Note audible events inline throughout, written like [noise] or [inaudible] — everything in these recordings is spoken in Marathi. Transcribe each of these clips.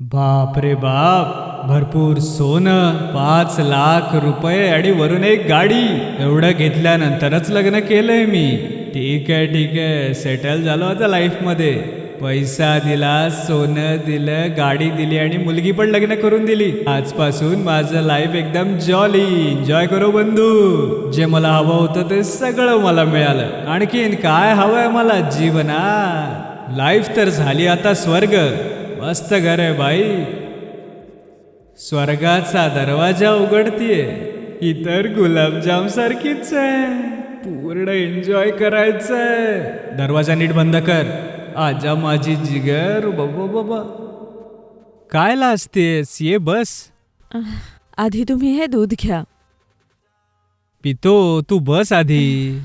बाप रे बाप भरपूर सोनं पाच लाख रुपये आणि वरून एक गाडी. एवढं घेतल्यानंतरच लग्न केलंय मी. ठीक आहे ठीक आहे. सेटल झालो आता लाईफमध्ये पैसा दिला सोनं दिलं गाडी दिली आणि मुलगी पण लग्न करून दिली. आजपासून माझं लाईफ एकदम जॉली एन्जॉय करो बंधू. जे मला हवं होतं ते सगळं मला मिळालं. आणखीन काय हवंय मला? जीवनात. लाईफ तर झाली आता स्वर्ग. मस्त घर आहे बाई. स्वर्गाचा दरवाजा उघडतीये. ही तर गुलाबजाम सारखीच आहे. पूर्ण एन्जॉय करायचंय. दरवाजा नीट बंद कर. आजा माझी जिगर. बाबा बाबा काय लाजतेस? ये बस. आधी तुम्ही हे दूध घ्या. पितो तू बस आधी.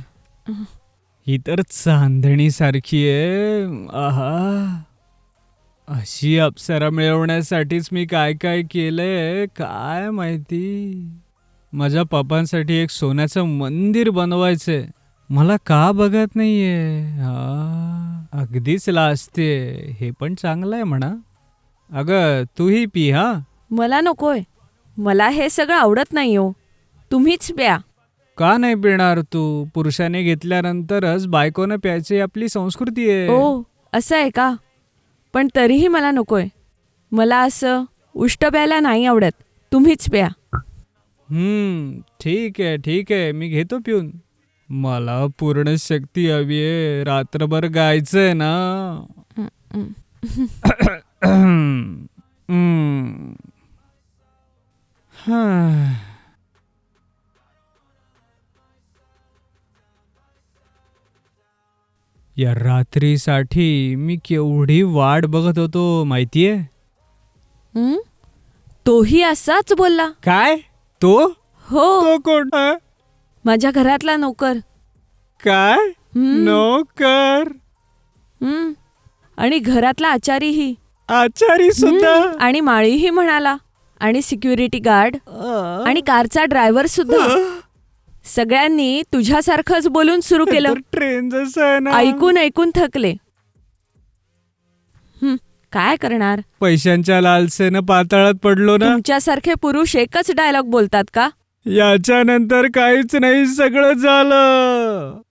ही तर चांदणी सारखी आहे. आहा. अशी अप्सरा मिळवण्यासाठीच मी काय काय केलंय काय माहिती? माझ्या पप्पांसाठी एक सोन्याचं मंदिर बनवायचंय. मला का बघत नाहीये? हा अगदीच लाजते. हे पण चांगलं आहे म्हणा. अगं तूही पी हा? मला नकोय. मला हे सगळं आवडत नाही हो. तुम्हीच प्या. का नाही पिणार तू? पुरुषाने घेतल्यानंतरच बायकोनं प्यायची आपली संस्कृती आहे. ओ असं आहे का? पण तरीही मला नकोय मला असं उष्ट प्यायला नाही आवडत तुम्हीच प्या हम्म ठीक आहे ठीक आहे मी घेतो पिऊन मला पूर्ण शक्ती हवी आहे रात्रभर गायचंय ना या रात्रीसाठी मी केवढी वाट बघत होतो माहितीये? हं? तोही असाच बोलला. काय? तो? हो. तो कोण? माझ्या घरातला नोकर. काय? हं, नोकर? हं. आणि घरातला आचारीही. आचारी सुद्धा? हं, आणि माळीही म्हणाला. आणि सिक्युरिटी गार्ड. आणि कारचा ड्रायव्हर सुद्धा. सगळ्यांनी तुझ्यासारखंच बोलून सुरू [laughs] केलं. ट्रेन जसं आहे ना. ऐकून ऐकून थकले. हं, काय करणार? पैशांच्या लालसेनं पाताळात पडलो ना. तुमच्यासारखे पुरुष एकच डायलॉग बोलतात का? याच्या नंतर काहीच नाही सगळं झालं.